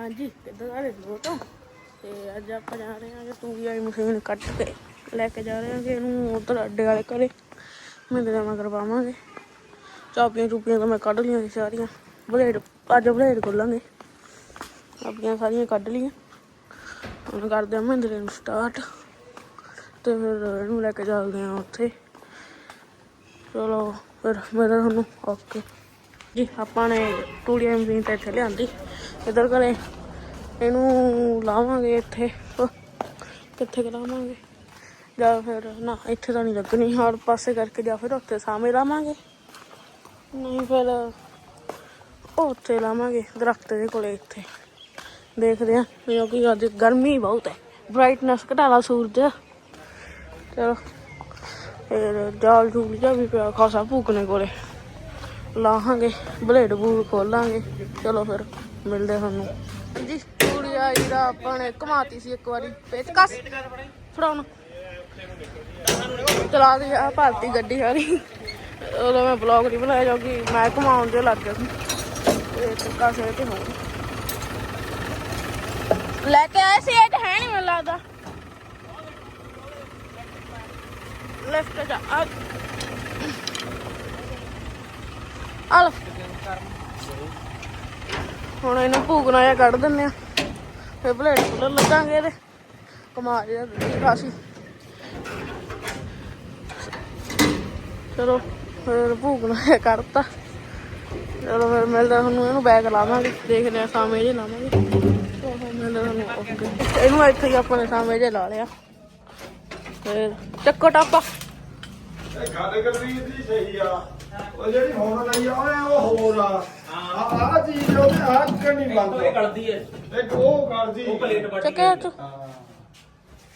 ਹਾਂਜੀ, ਕਿੱਦਾਂ ਸਾਰੇ ਲੋਕ ਤੇ? ਅੱਜ ਆਪਾਂ ਜਾ ਰਹੇ ਹਾਂ ਕਿ ਵੀ ਆਈ ਮਸ਼ੀਨ ਕੱਟ ਕੇ ਲੈ ਕੇ ਜਾ ਰਹੇ ਹਾਂ ਕਿ ਇਹਨੂੰ ਉਧਰ ਅੱਡੇ ਵਾਲੇ ਘਰੇ। ਮਿੰਦੇ ਦਾ ਕਰਵਾਵਾਂਗੇ। ਚਾਪੀਆਂ ਚੁਪੀਆਂ ਤਾਂ ਮੈਂ ਕੱਢ ਲਈਆਂ ਸੀ ਸਾਰੀਆਂ। ਬਲੇਡ, ਅੱਜ ਬਲੇਡ ਖੋਲਾਂਗੇ। ਆਪਣੀਆਂ ਸਾਰੀਆਂ ਕੱਢ ਲਈਆਂ। ਹੁਣ ਕਰਦੇ ਹਾਂ ਮਹਿੰਦਰੇ ਨੂੰ ਸਟਾਰਟ ਤੇ ਫਿਰ ਇਹਨੂੰ ਲੈ ਕੇ ਚੱਲਦੇ ਹਾਂ ਉੱਥੇ। ਚਲੋ, ਫਿਰ ਮੇਰਾ ਤੁਹਾਨੂੰ। ਓਕੇ ਜੀ, ਆਪਾਂ ਨੇ ਟੂੜੀਆਂ ਮਸ਼ੀਨ ਤਾਂ ਇੱਥੇ ਲਿਆਂਦੀ। ਇਧਰ ਘਰੇ ਇਹਨੂੰ ਲਾਵਾਂਗੇ ਇੱਥੇ। ਕਿੱਥੇ ਕੁ ਲਾਵਾਂਗੇ? ਜਾਂ ਫਿਰ ਨਾ, ਇੱਥੇ ਤਾਂ ਨਹੀਂ ਲੱਗਣੀ। ਹਰ ਪਾਸੇ ਕਰਕੇ ਜਾਂ ਫਿਰ ਉੱਥੇ ਸਾਹਮਣੇ ਲਾਵਾਂਗੇ। ਨਹੀਂ ਫਿਰ ਉੱਥੇ ਲਾਵਾਂਗੇ, ਦਰਖਤ ਦੇ ਕੋਲੇ ਇੱਥੇ। ਦੇਖਦੇ ਆ ਕਿਉਂਕਿ ਅੱਜ ਗਰਮੀ ਬਹੁਤ ਹੈ। ਬ੍ਰਾਈਟਨੈਸ ਘਟਾਲਾ ਸੂਰਜ। ਚਲੋ, ਫਿਰ ਜਾਲ ਜੂਲ ਜਿਹਾ ਵੀ ਪਿਆ, ਖਾਸਾ ਭੂਕਣੇ ਕੋਲੇ। ਲਾਹਾਂਗੇ, ਬਲੇਡ ਬੂਲ ਖੋਲਾਂਗੇ। ਚਲੋ ਫਿਰ, ਮਿਲਦੇ ਤੁਹਾਨੂੰ। ਜੀ ਪੂਰੀ ਆਈ ਦਾ ਆਪਾਂ ਨੇ ਘਮਾਤੀ ਸੀ ਇੱਕ ਵਾਰੀ, ਪੇਚਕਸ। ਫੜਾਉਣ ਚਲਾ ਕੇ ਆ ਭਾਰਤੀ ਗੱਡੀ ਸਾਰੀ। ਉਦੋਂ ਮੈਂ ਬਲੌਗ ਨਹੀਂ ਬਣਾਇਆ, ਕਿਉਂਕਿ ਮੈਂ ਘਮਾਉਣ ਦੇ ਲੱਗ ਗਿਆ ਸੀ। ਤੇ ਟੱਕਾ ਤੇ ਹੋ ਲੈ ਕੇ ਆਏ ਸੀ, ਇਹ ਹੈ ਨਹੀਂ ਮੈਨੂੰ ਲੱਗਦਾ। ਲੈਫਟ ਜਾ ਆ। ਆ ਲਓ। ਹੁਣ ਇਹਨੂੰ ਭੂਗਣਾ ਜਿਹਾ ਕੱਢ ਦਿੰਨੇ ਆ ਫਿਰ ਬਲੇਡ ਖੁੱਲਣ ਲੱਗਾਂਗੇ ਇਹਦੇ। ਕਮਾ ਜਿਹਾ ਦਿੱਤੀ ਖਾਸੀ ਚਲੋ, ਫਿਰ ਭੂਗਣਾ ਜਿਹਾ ਕੱਢਤਾ ਚਲੋ, ਫਿਰ ਮਿਲਦਾ ਤੁਹਾਨੂੰ, ਇਹਨੂੰ ਬੈਗ ਲਾਵਾਂਗੇ। ਦੇਖਦੇ ਆ ਸਾਵੇਂ ਜੇ ਲਾਵਾਂਗੇ। ਚਲੋ ਮਿਲਦਾ ਤੁਹਾਨੂੰ ਓਕੇ ਇਹਨੂੰ ਇੱਥੇ ਹੀ ਆਪਾਂ ਨੇ ਸਾਵੇਂ ਜੇ ਲਾ ਲਿਆ। ਫਿਰ ਚੱਕੋ ਟਾਪਾ। ਇਹ ਗੱਲ ਕਰੀ ਦੀ ਸਹੀ ਆ। ਉਹ ਜਿਹੜੀ ਹੁਣ ਲਈ ਆ ਉਹ ਉਹ ਹੋਰ ਆ। ਆ ਆ ਚੀਜ਼ ਉਹਦੇ ਹੱਥ ਨਹੀਂ ਉਹ ਬੰਦ ਕਰਦੀ ਹੈ ਇੱਕ ਉਹ ਕਰਦੀ ਉਹ ਪਲੇਟ ਵੱਟ ਚੱਕਿਆ ਤੂੰ ਹਾਂ।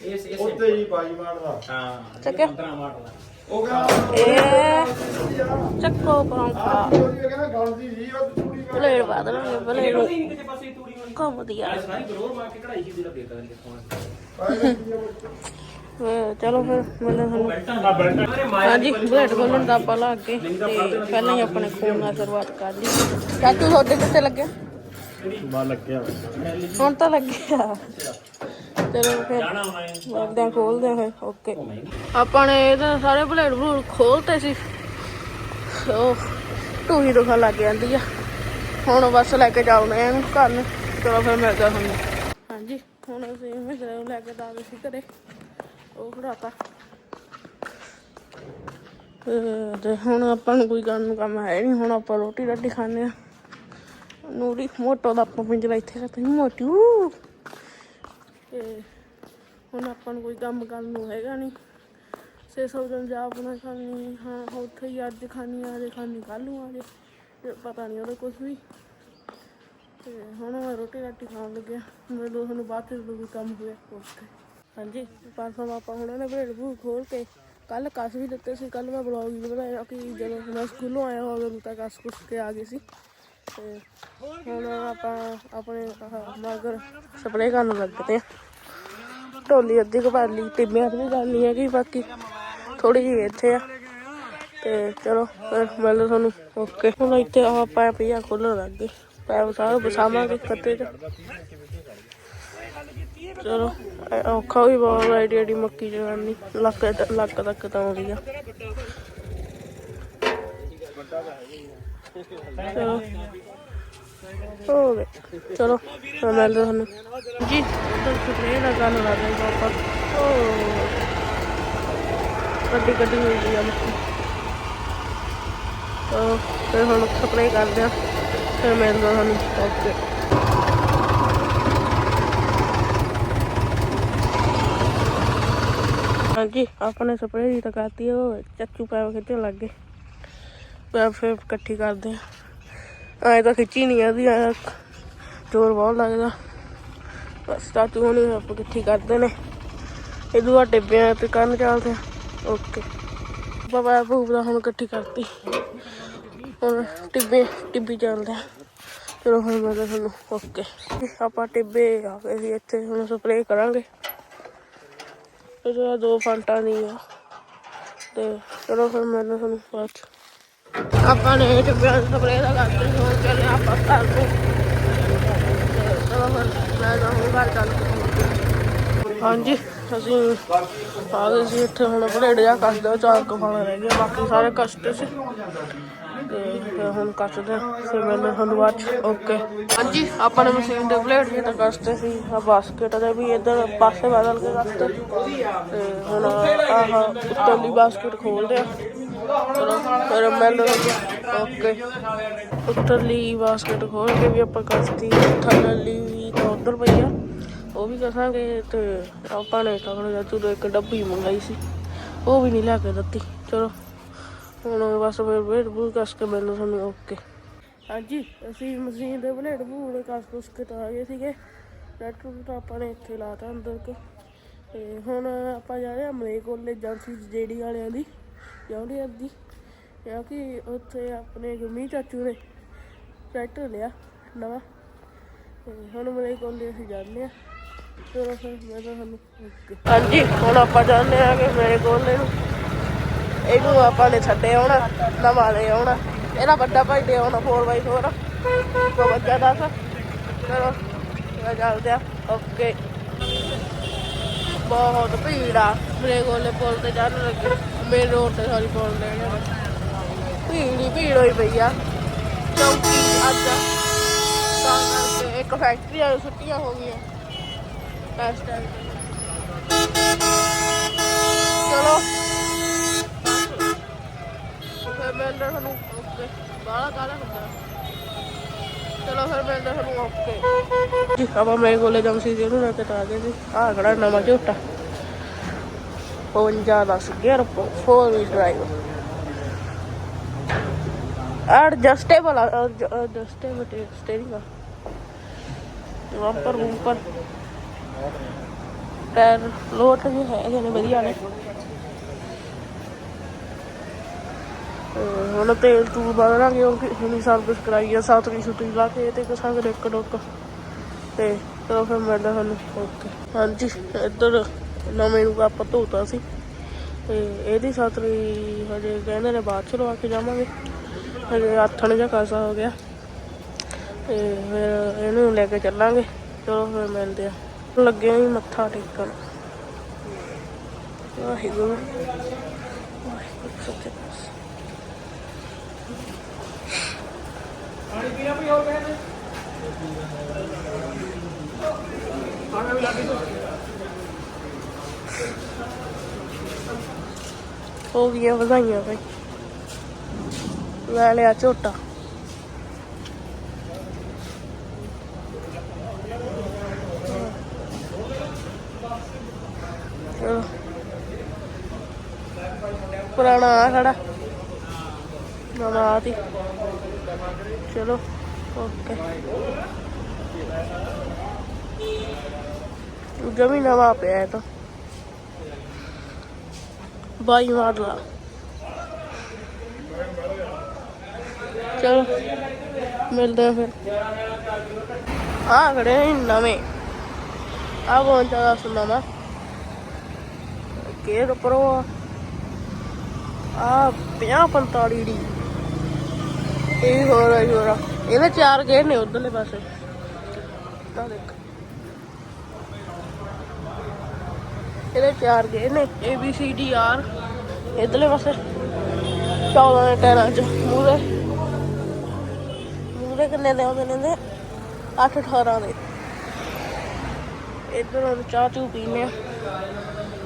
ਇਸ ਇਸ ਉੱਤੇ ਹੀ ਪਾਈ ਮਾਰਦਾ ਹਾਂ ਚੱਕਿਆ? 15 ਮਾਡਲ ਉਹ ਕਹਿੰਦਾ ਇਹ ਚੱਕੋ ਪਰੌਂਠਾ। ਆ ਉਹ ਕਹਿੰਦਾ ਗਲਦੀ ਸੀ ਉਹ ਚੂੜੀ ਕਰ ਬਲੇਡ ਬਾਦਲਾਂਗੇ ਬਲੇਡ ਨਹੀਂ ਨਹੀਂ ਕਿਸੇ ਪਾਸੇ ਤੂੜੀ ਹੋਣੀ ਘੁੰਮਦੀ ਆ। ਆ ਸਾਰੀ ਗਰੋਰ ਮਾਰ ਕੇ ਕਢਾਈ ਸੀ ਲੱਗੇ ਤਾਂ ਕਿੱਥੋਂ ਫਿਰ ਚਲੋ ਫਿਰ, ਮਿਲਦੇ ਤੁਹਾਨੂੰ। ਹਾਂਜੀ ਬਲੇਡ ਖੋਲਣ ਦਾ ਆਪਾਂ ਲਾ ਕੇ ਤੇ ਪਹਿਲਾਂ ਹੀ ਆਪਣੇ ਖੂਨ ਨਾਲ ਸ਼ੁਰੂਆਤ ਕਰ ਲਈ। ਚਾਚੂ ਤੁਹਾਡੇ ਕਿੱਥੇ ਲੱਗਿਆ ਬਾ ਲੱਗਿਆ ਹੁਣ ਤਾਂ ਲੱਗਿਆ। ਚਲੋ ਫਿਰ, ਲੱਗਦੇ ਆ ਖੋਲਦੇ ਆ ਫਿਰ, ਓਕੇ। ਆਪਾਂ ਨੇ ਇਹਦੇ ਸਾਰੇ ਬਲੇਡ ਬਲੂਡ ਖੋਲਤੇ ਸੀ। ਉਹ ਟੂਹੀ ਦੁਖਣ ਲੱਗ ਜਾਂਦੀ ਆ। ਹੁਣ ਬਸ ਲੈ ਕੇ ਜਾਉਣੇ ਇਹਨੂੰ ਘਰ ਨੂੰ। ਚਲੋ ਫਿਰ ਮਿਲਦਾ ਤੁਹਾਨੂੰ। ਹਾਂਜੀ, ਹੁਣ ਅਸੀਂ ਮਿਸਰੇ ਨੂੰ ਲੈ ਕੇ ਦਾਦੇ ਸੀ ਘਰੇ। ਉਹ ਖੜਾਤਾ ਤੇ- ਤੇ ਹੁਣ ਆਪਾਂ ਨੂੰ ਕੋਈ ਕਰਨ ਨੂੰ ਕੰਮ ਹੈ ਨਹੀਂ ਹੁਣ ਆਪਾਂ ਰੋਟੀ ਰਾਟੀ ਖਾਣੇ ਆ ਨੂਰੀ ਮੋਟੋ ਦਾ ਆਪਾਂ ਪਿੰਜਰਾ ਇੱਥੇ ਰੱਖਦੇ ਮੋਟੂ। ਤੇ ਹੁਣ ਆਪਾਂ ਨੂੰ ਕੋਈ ਕੰਮ ਕਰਨ ਨੂੰ ਹੈਗਾ ਨਹੀਂ ਸੇ ਸੋਚਣ ਜਾ ਆਪਣਾ ਖਾਣੀ ਹਾਂ। ਉੱਥੇ ਹੀ ਅੱਜ ਖਾਣੀ ਆ ਜੇ ਖਾਣੀ ਕੱਲ ਨੂੰ ਆ ਜੇ ਤੇ ਪਤਾ ਨਹੀਂ ਉਹਦਾ ਕੁਝ ਵੀ। ਤੇ ਹੁਣ ਮੈਂ ਰੋਟੀ ਰਾਟੀ ਖਾਣ ਲੱਗਿਆ। ਮੈਂ ਤੁਹਾਨੂੰ ਬਾਅਦ ਚ ਜਦੋਂ ਕੋਈ ਕੰਮ ਹੋਇਆ ਓਕੇ ਹਾਂਜੀ ਪਰਸੋਂ ਆਪਾਂ ਹੁਣ ਇਹਨੇ ਭੇਡ ਭੂਡ ਖੋਲ ਕੇ ਕੱਲ ਕੱਸ ਵੀ ਦਿੱਤੇ ਸੀ ਕੱਲ ਮੈਂ ਬਲੌਗ ਵੀ ਬਣਾਇਆ ਕਿ ਜਦੋਂ ਮੈਂ ਸਕੂਲੋਂ ਆਇਆ ਉਦੋਂ ਤਾਂ ਕੱਸ ਕੁਸ ਕੇ ਆ ਗਈ ਸੀ। ਤੇ ਹੁਣ ਆਪਾਂ ਆਪਣੇ ਮਗਰ ਸਪਰੇਅ ਕਰਨ ਲੱਗਦੇ ਆ ਢੋਲੀ ਅੱਧੀ ਕੁ ਭਰ ਲਈ ਟਿੱਬਿਆਂ ਤੇ ਵੀ ਗੱਲ ਨਹੀਂ ਹੈਗੀ, ਬਾਕੀ ਥੋੜੀ ਜਿਹੀ ਇੱਥੇ ਆ। ਤੇ ਚਲੋ, ਫਿਰ ਮਿਲਦੇ ਤੁਹਾਨੂੰ ਓਕੇ। ਹੁਣ ਇੱਥੇ ਆ ਪੈਪ ਖੋਲਣ ਲੱਗ ਗਏ। ਪੈਪ ਸਾਰਾ ਬਸਾਵਾਂਗੇ ਕੱਤੇ ਚ। ਚਲੋ ਔਖਾ ਵੀ ਬਹੁਤ ਐਡੀ ਐਡੀ ਮੱਕੀ ਜਗਾਨੀ ਲੱਕ ਲੱਕ ਤੱਕ ਤਾਂ ਆਉਂਦੀ ਆ। ਚਲੋ। ਹੋ ਗਏ ਚਲੋ, ਮੈਂ ਮਿਲਦਾ ਤੁਹਾਨੂੰ। ਜੀ, ਉਧਰ ਸਪਰੇਅ ਦਾ ਗੱਲ ਲਾ ਦੇ ਪਾਪਾ ਉਹ ਗੱਡੀ ਗੱਡੀ ਹੋਈ ਜੀ ਆ ਮੱਕੀ। ਤਾਂ ਫਿਰ ਹੁਣ ਸਪਰੇਅ ਕਰਦੇ ਆ। ਫਿਰ ਮਿਲਦਾ ਤੁਹਾਨੂੰ। ਓਕੇ। ਹਾਂਜੀ, ਆਪਣੇ ਸਪਰੇਅ ਦੀ ਤਾਂ ਕਰਤੀ ਉਹ, ਚੱਚੂ ਪੈਪ ਖਿੱਚਣ ਲੱਗ ਗਏ। ਪੈਪ ਫਿਰ ਇਕੱਠੀ ਕਰਦੇ ਆ। ਐ ਤਾਂ ਖਿੱਚੀ ਨਹੀਂ ਆਦੀ ਐ ਜ਼ੋਰ ਬਹੁਤ ਲੱਗਦਾ। ਬਸ ਚਾਚੂ ਹੁਣ ਆਪ ਇਕੱਠੀ ਕਰਦੇ ਨੇ। ਇਹ ਦੂਆ ਟਿੱਬਿਆਂ ਤੇ ਕੰਨ ਚੱਲਦੇ ਆ। ਓਕੇ ਬਾਬਾ ਭੂਪ ਦਾ ਹੁਣ ਇਕੱਠੀ ਕਰਤੀ। ਹੁਣ ਟਿੱਬੇ ਟਿੱਬੀ ਚੱਲਦੇ ਆ। ਚਲੋ ਹੁਣ ਮੈਂ ਤੁਹਾਨੂੰ ਓਕੇ ਆਪਾਂ ਟਿੱਬੇ ਆ ਗਏ ਸੀ, ਇੱਥੇ ਹੁਣ ਸਪਰੇਅ ਕਰਾਂਗੇ। ਇਹਦਾ ਦੋ ਫੰਟਾ ਨਹੀਂ ਆ। ਤੇ ਚਲੋ ਫਿਰ ਮੈਂ ਤੁਹਾਨੂੰ ਬਾਅਦ ਆਪਾਂ ਨੇ ਟਿੱਬਿਆਂ ਦੇ ਸਪਰੇਅ ਦਾ ਕਰਦੇ ਹੁਣ ਚੱਲੇ ਆਪਾਂ ਘਰ ਨੂੰ। ਚਲੋ ਫਿਰ ਮੈਂ ਤਾਂ ਘਰ ਚੱਲ ਹਾਂਜੀ, ਅਸੀਂ ਆ ਗਏ ਸੀ ਇੱਥੇ ਹੁਣ ਬਲੇਡ ਜਾ ਕੱਸਦਾ ਚਾਰ ਕਫਾਣਾ ਰਹਿ ਗਿਆ ਬਾਕੀ ਸਾਰੇ ਕਸ਼ਟ ਸੀ ਤੇ ਫਿਰ ਹੁਣ ਕੱਟਦੇ ਆ, ਫਿਰ ਮੈਨੂੰ ਤੁਹਾਨੂੰ ਬਾਅਦ ਓਕੇ ਹਾਂਜੀ ਆਪਾਂ ਨੇ ਮਸ਼ੀਨ ਦੇ ਬਲੇਡ ਵੀ ਤਾਂ ਕੱਸਦੇ ਸੀ ਆ ਬਾਸਕਟ ਦੇ ਵੀ ਇਧਰ ਪਾਸੇ ਬਦਲ ਕੇ ਕੱਸਤੇ ਤੇ ਹੁਣ ਆਹ ਉੱਤਰਲੀ ਬਾਸਕਟ ਖੋਲਦੇ ਆ ਚਲੋ ਫਿਰ ਮੈਨੂੰ ਓਕੇ ਉੱਤਰਲੀ ਬਾਸਕਟ ਖੋਲ ਕੇ ਵੀ ਆਪਾਂ ਕੱਸਤੀ ਥੱਲੇਲੀ ਵੀ ਤਾਂ ਉਧਰ ਪਈ ਆ। ਉਹ ਵੀ ਕਸਾਂਗੇ ਤੇ ਆਪਾਂ ਨੇ ਤਗੜ ਜਦੋਂ ਇੱਕ ਡੱਬੀ ਮੰਗਾਈ ਸੀ। ਉਹ ਵੀ ਨਹੀਂ ਲਿਆ ਕੇ ਦਿੱਤੀ। ਚਲੋ। ਹੁਣ ਬਸ ਫਿਰ ਵੇਟ ਬੂ ਕਸ ਕੇ ਮੈਨੂੰ ਤੁਹਾਨੂੰ ਓਕੇ। ਹਾਂਜੀ ਅਸੀਂ ਮਸ਼ੀਨ ਦੇ ਬਲੇਡ ਬੂੜੇ ਕਸ ਕੁਸ ਕੇ ਤਾਂ ਆ ਗਏ ਸੀਗੇ। ਟਰੈਕਟਰ ਤਾਂ ਆਪਾਂ ਨੇ ਇੱਥੇ ਲਾਤਾ ਅੰਦਰ ਕੇ। ਤੇ ਹੁਣ ਆਪਾਂ ਜਾ ਰਹੇ ਹਾਂ ਮਲੇ ਕੋਲੇ ਏਜੰਸੀ ਜੇਡੀ ਵਾਲਿਆਂ ਦੀ ਜਾਂਦੇ ਅੱਦੀ ਕਿਉਂਕਿ ਉੱਥੇ ਆਪਣੇ ਗੁਰਮੀ ਚਾਚੂ ਨੇ ਟਰੈਕਟਰ ਲਿਆ ਨਵਾਂ। ਹੁਣ ਮਲੇ ਕੋਲੇ ਅਸੀਂ ਜਾਂਦੇ ਆ ਚਲੋ ਫਿਰ ਮੈਂ ਤੁਹਾਨੂੰ ਹਾਂਜੀ ਹੁਣ ਆਪਾਂ ਜਾਂਦੇ ਆ ਕਿ ਮੇਰੇ ਕੋਲੇ ਨੂੰ। ਇਹਨੂੰ ਆਪਾਂ ਨੇ ਛੱਡੇ ਆਉਣਾ, ਨਵਾਂ ਲੈ ਆਉਣਾ। ਇਹਦਾ ਵੱਡਾ ਭਾਈ ਦੇ ਆਉਣਾ 4x4 ਕੋ ਵੱਜਾ ਦੱਸ ਚਲੋ ਚੱਲਦੇ ਆ ਓਕੇ ਬਹੁਤ ਭੀੜ ਆ। ਮੇਰੇ ਕੋਲੇ ਪੁਲ ਤੇ ਜਾਣ ਲੱਗੇ। ਮੇਨ ਰੋਡ ਤੇ ਸਾਰੀ ਪੁਲ ਲੈਣੇ ਭੀੜ ਹੀ ਭੀੜ ਹੋਈ ਪਈ ਆ। ਕਿਉਂਕਿ ਅੱਜ ਤਾਂ ਕਰਕੇ ਇੱਕ ਫੈਕਟਰੀ ਵਾਲੀ ਛੁੱਟੀਆਂ ਹੋ ਗਈਆਂ। ਇਸ ਚਲੋ। ਮਿਲਦੇ ਤੁਹਾਨੂੰ ਓਕੇ, ਬਾਹਲਾ ਕਾਲਾ ਹੁੰਦਾ। ਚਲੋ ਫਿਰ ਮਿਲਦੇ ਤੁਹਾਨੂੰ ਓਕੇ। ਜੀ, ਆਪਾਂ ਮੇਰੇ ਕੋਲੇ ਜਮ ਸੀ ਜਿਹਨੂੰ ਲੈ ਕੇ ਤਾਂ ਆਹ ਖੜਾ ਨਵਾਂ ਝੋਟਾ। 52 10 gear 4 wheel drive adjustable adjustable steering ਆ। ਵਾਪਰ ਉੱਪਰ ਟਾਇਰ ਲੋਟ ਵੀ ਹੈਗੇ ਨੇ ਵਧੀਆ ਨੇ ਤੇ ਹੁਣ ਤੇਲ ਤੂਲ ਬਦਲਾਂਗੇ ਕਿਉਂਕਿ ਹੁਣੀ ਸਰਵਿਸ ਕਰਾਈ ਆ ਸਾਤਰੀ ਛੁੱਟੀ ਲਾ ਕੇ ਤੇ ਕਸਾਂਗੇ ਡਿੱਕ ਡੁੱਕ। ਤੇ ਚਲੋ ਫਿਰ ਮਿਲਦੇ ਸਾਨੂੰ ਓਕੇ। ਹਾਂਜੀ, ਇੱਧਰ ਨਵੇਂ ਨੂੰ ਆਪਾਂ ਧੋਤਾ ਸੀ। ਤੇ ਇਹਦੀ ਸਾਤਰੀ ਹਜੇ ਕਹਿੰਦੇ ਨੇ ਬਾਅਦ ਚ ਲਵਾ ਕੇ ਜਾਵਾਂਗੇ। ਹਜੇ ਆਥਣ ਜਿਹਾ ਕਾਸਾ ਹੋ ਗਿਆ। ਤੇ ਫਿਰ ਇਹਨੂੰ ਲੈ ਕੇ ਚੱਲਾਂਗੇ। ਚਲੋ ਫਿਰ ਮਿਲਦੇ ਆ। ਲੱਗੇ ਆਂ ਮੱਥਾ ਟੇਕਣ। ਵਾਹਿਗੁਰੂ। ਵਾਹਿਗੁਰੂ ਸੱਚੇ ਪਾਤਸ਼ਾਹ। ਪਾਣੀ ਪੀਣਾ ਵੀ ਹੋ ਗਿਆ ਨੇ ਖਾਣਾ ਵੀ ਲੱਗ ਗਿਆ ਹੋ ਗਈਆਂ ਵਧਾਈਆਂ ਭਾਈ ਲੈ ਲਿਆ ਝੋਟਾ ਚਲੋ ਪੁਰਾਣਾ ਆ ਖੜਾ ਨਵਾਂ ਆ ਚਲੋ ਓਕੇ ਵੀ ਨਵਾਂ ਪਿਆ ਇਹ ਤਾਂ। ਬਾਈ ਮਾਰ ਲਾ। ਚਲੋ, ਮਿਲਦੇ ਫਿਰ। ਆ ਖੜੇ ਨਵੇਂ। ਆ ਕੌਣ ਚਾ ਦੱਸ ਨਵਾਂ ਕੇ ਪ੍ਰੋ ਆ? ਆ 50 45 ਡੀ। ਇਹ ਵੀ ਹੋਰ ਆ ਹੋਰ ਇਹਦੇ ਚਾਰ ਗਏ ਨੇ ਉਧਰਲੇ ਪਾਸੇ। ਤਾਂ ਦੇਖ। ਇਹਦੇ ਚਾਰ ਗਏ ਨੇ, A, B, C, D, R ਇਧਰਲੇ ਪਾਸੇ। 14 ਦੇ ਟਾਇਰਾਂ ਚ। ਮੂਰੇ ਮੂਰੇ ਕਿੰਨੇ ਦੇ ਆਉਂਦੇ ਨੇ? ਦੇ 8 18 ਦੇ। ਇਧਰ ਚਾਹ ਚੂ ਪੀਨੇ ਆ।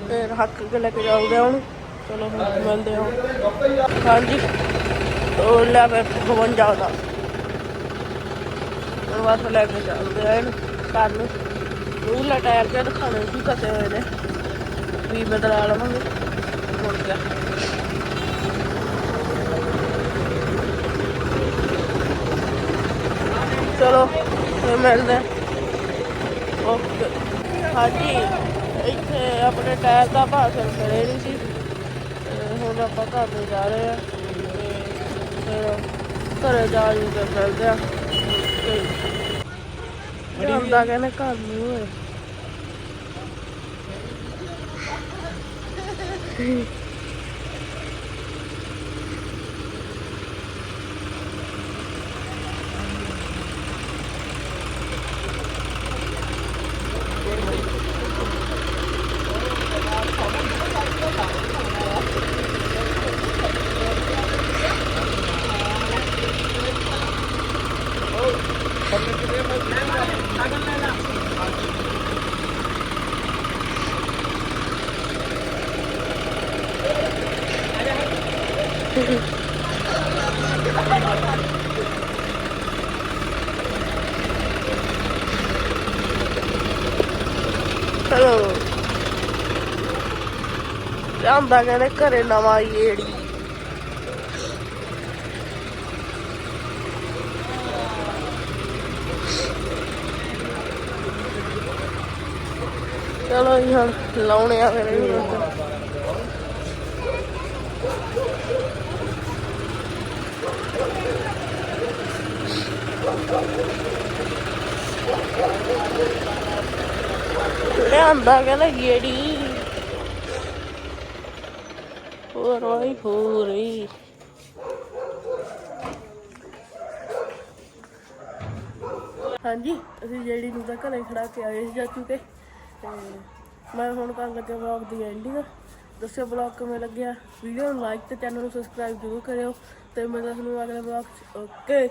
ਫਿਰ ਹੱਕ ਕੇ ਲੈ ਕੇ ਜਾਉਂਦੇ ਆ ਉਹਨੂੰ। ਚਲੋ ਹੁਣ ਮਿਲਦੇ ਆ। ਹਾਂਜੀ। ਲੈ ਮੈਂ 52 ਦਾ ਹੁਣ ਬਸ ਲੈ ਕੇ ਚੱਲਦੇ ਆ ਇਹਨੂੰ ਘਰ ਨੂੰ। ਉਹ ਟਾਇਰ ਤੇ ਦਿਖਾਣੇ ਸੀ ਕੱਟੇ ਹੋਏ ਨੇ? ਵੀ ਬਦਲਾ ਲਵਾਂਗੇ ਮੁੜ ਗਿਆ ਚਲੋ, ਫਿਰ ਮਿਲਦੇ ਓਕੇ। ਹਾਂਜੀ, ਇੱਥੇ ਆਪਣੇ ਟਾਇਰ ਦਾ ਭਾਸ਼ਣ ਕਰੇ ਨਹੀਂ ਸੀ। ਹੁਣ ਆਪਾਂ ਘਰ ਨੂੰ ਜਾ ਰਹੇ ਆ। ਫਿਰ ਘਰੇ ਜਾ ਕੇ ਜਾਂਦਾ ਕਹਿੰਦੇ ਘਰ ਚਲੋ ਲਿਆਂਦਾ ਕਹਿੰਦੇ ਘਰੇ ਨਵਾਂ ਏੜੀ ਚਲੋ ਜੀ ਹੁਣ ਲਾਉਣੇ ਆ ਫਿਰ ਲਿਆਂਦਾ ਕਹਿੰਦਾ ਏੜੀ ਹੋਰ ਵਾਈ ਹੋਰ ਹੀ ਹਾਂਜੀ, ਅਸੀਂ ਜਿਹੜੀ ਨੂੰ ਤਾਂ ਘਰੇ ਖੜਾ ਕੇ ਆਏ ਸੀ ਚਾਚੂ ਕੇ, ਤੇ ਮੈਂ ਹੁਣ ਕਰਨ ਲੱਗਾ ਵਲੌਗ ਦੀ ਐਂਡਿੰਗ ਦੱਸਿਓ ਵਲੌਗ ਕਿਵੇਂ ਲੱਗਿਆ। ਵੀਡੀਓ ਨੂੰ ਲਾਈਕ ਤੇ ਚੈਨਲ ਨੂੰ ਸਬਸਕ੍ਰਾਈਬ ਜ਼ਰੂਰ ਕਰਿਓ। ਤੇ ਮੈਂ ਤੁਹਾਨੂੰ ਅਗਲੇ ਵਲੌਗ ਓਕੇ